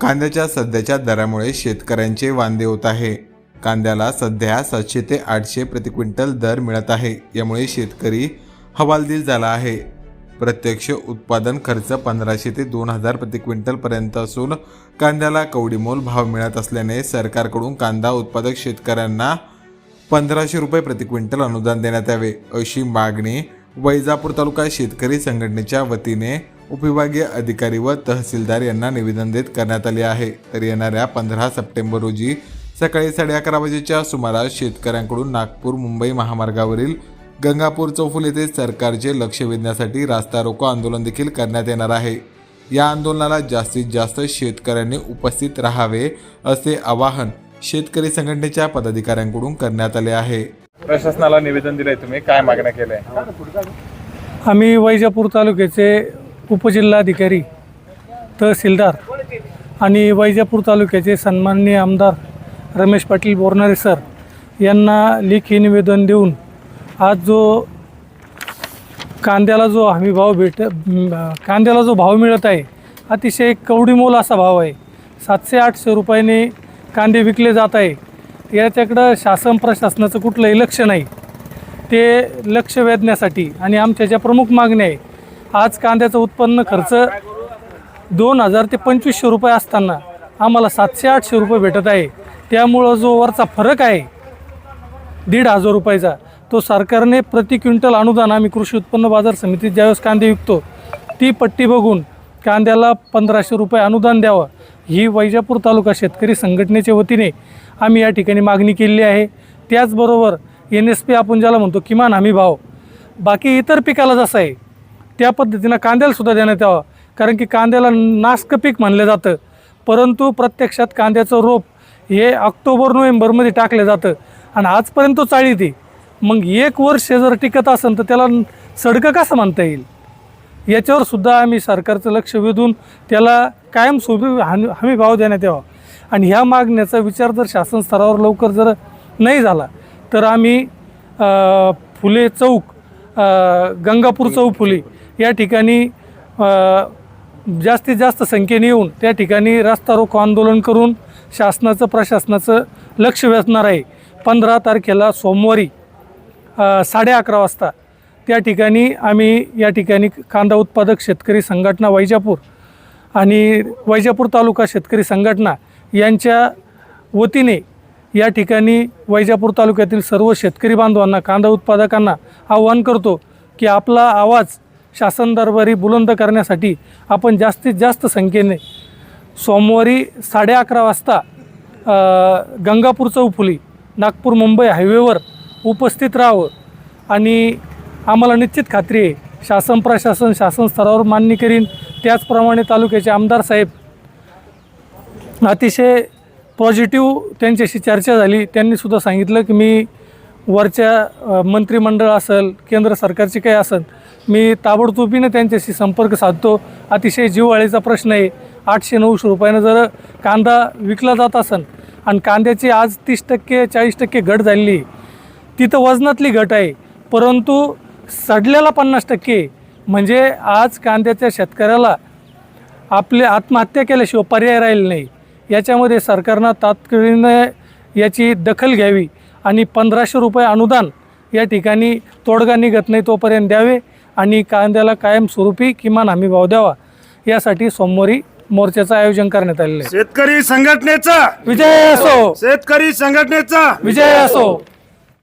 कांद्याच्या सध्याच्या दरामुळे शेतकऱ्यांचे वांदे होत आहे. कांद्याला सध्या सातशे ते आठशे प्रति क्विंटल दर मिळत आहे. यामुळे शेतकरी हवालदिल झाला आहे. प्रत्यक्ष उत्पादन खर्च पंधराशे ते दोन हजार प्रति क्विंटलपर्यंत असून कांद्याला कवडीमोल भाव मिळत असल्याने सरकारकडून कांदा उत्पादक शेतकऱ्यांना पंधराशे रुपये प्रति क्विंटल अनुदान देण्यात यावे अशी मागणी वैजापूर तालुका शेतकरी संघटनेच्या वतीने उपविभागीय अधिकारी व तहसीलदार यांना निवेदन देत करण्यात आले आहे. तर येणाऱ्या पंधरा सप्टेंबर रोजी सकाळी साडे अकरा वाजेच्या सुमारास शेतकऱ्यांकडून नागपूर मुंबई महामार्गावरील गंगापूर चौफुल येथे सरकारचे लक्ष वेधण्यासाठी रास्ता रोको आंदोलन देखील करण्यात येणार आहे. या आंदोलनाला जास्तीत जास्त शेतकऱ्यांनी उपस्थित राहावे असे आवाहन शेतकरी संघटनेच्या पदाधिकाऱ्यांकडून करण्यात आले आहे. प्रशासनाला निवेदन दिलंय तुम्ही. काय मागण्या केल्या? आम्ही वैजापूर तालुक्याचे उपजिल्हाधिकारी तहसीलदार आणि वैजापूर तालुक्याचे सन्माननीय आमदार रमेश पाटील बोरनारे सर यांना लेखी निवेदन देऊन आज जो कांद्याला जो हमी भाव भेट कांद्याला जो भाव मिळत आहे अतिशय कवडीमोल असा भाव आहे. सातशे आठशे रुपयाने कांदे विकले जात आहे. याच्याकडं शासन प्रशासनाचं कुठलंही लक्ष नाही. ते लक्ष वेधण्यासाठी आणि आमच्या ज्या प्रमुख मागण्या आहे आज कांद्याचं उत्पन्न खर्च दोन हजार ते पंचवीसशे रुपये असताना आम्हाला सातशे आठशे रुपये भेटत आहे. त्यामुळं जो वरचा फरक आहे दीड हजार रुपयाचा तो सरकारने प्रति क्विंटल अनुदान आम्ही कृषी उत्पन्न बाजार समितीत ज्यावेळेस कांदे विकतो ती पट्टी बघून कांद्याला पंधराशे रुपये अनुदान द्यावं ही वैजापूर तालुका शेतकरी संघटनेच्या वतीने आम्ही या ठिकाणी मागणी केलेली आहे. त्याचबरोबर एन एस पी आपण ज्याला म्हणतो किमान हमी भाव. बाकी इतर पिकाला जसं आहे त्या पद्धतीनं कांद्याला सुद्धा देण्यात यावं. कारण की कांद्याला नास्क पीक म्हणलं जातं. परंतु प्रत्यक्षात कांद्याचं रोप हे ऑक्टोबर नोव्हेंबरमध्ये टाकलं जातं. आणि आजपर्यंत चाळी चाळीत आहे मग एक वर्ष जर टिकत असेल तर त्याला सडकं कसं म्हणता येईल? याच्यावर सुद्धा आम्ही सरकारचं लक्ष वेधून त्याला कायमस्वरूपी हमी हमी भाव देण्यात यावा. आणि ह्या मागण्याचा विचार जर शासन स्तरावर लवकर जर नाही झाला तर आम्ही फुले चौक गंगापूर चौक फुले या ठिकाणी जास्तीत जास्त संख्येने येऊन त्या ठिकाणी रास्ता रोको आंदोलन करून शासनाचं प्रशासनाचं लक्ष वेधणार आहे. पंधरा तारखेला सोमवारी साडे अकरा वाजता त्या ठिकाणी आम्ही या ठिकाणी कांदा उत्पादक शेतकरी संघटना वैजापूर आणि वैजापूर तालुका शेतकरी संघटना यांच्या वतीने या ठिकाणी वैजापूर तालुक्यातील सर्व शेतकरी बांधवांना कांदा उत्पादकांना आव्हान करतो की आपला आवाज शासन दरबारी बुलंद करण्यासाठी आपण जास्तीत जास्त संख्येने सोमवारी साडे अकरा वाजता गंगापूर चौफुली नागपूर मुंबई हायवेवर उपस्थित राहावं. आणि आम्हाला निश्चित खात्री आहे शासन प्रशासन शासन स्तरावर मान्य करीन. त्याचप्रमाणे तालुक्याचे आमदार साहेब अतिशय पॉझिटिव्ह त्यांच्याशी चर्चा झाली. त्यांनीसुद्धा सांगितलं की मी वरच्या मंत्रिमंडळ असेल केंद्र सरकारचे काही असेल मी ताबडतोबीनं त्यांच्याशी संपर्क साधतो. अतिशय जीववाळीचा प्रश्न आहे. आठशे नऊशे रुपयानं जर कांदा विकला जात असेल आणि कांद्याची आज तीस टक्के चाळीस टक्के घट झालेली आहे. तिथं वजनातली घट आहे. परंतु सडलेला पन्नास टक्के म्हणजे आज कांद्याच्या शेतकऱ्याला आपले आत्महत्या केल्याशिवाय पर्याय राहिले नाही. याच्यामध्ये सरकारनं तात्काळीनं याची दखल घ्यावी आणि पंधराशे रुपये अनुदान या ठिकाणी तोडगा निघत नाही तोपर्यंत द्यावे. आणि कांद्याला कायमस्वरूपी किमान हमी भाव द्यावा. यासाठी सोमवारी मोर्चाचं आयोजन करण्यात आलेलं आहे. शेतकरी संघटनेचा विजय असो. शेतकरी संघटनेचा विजय असो.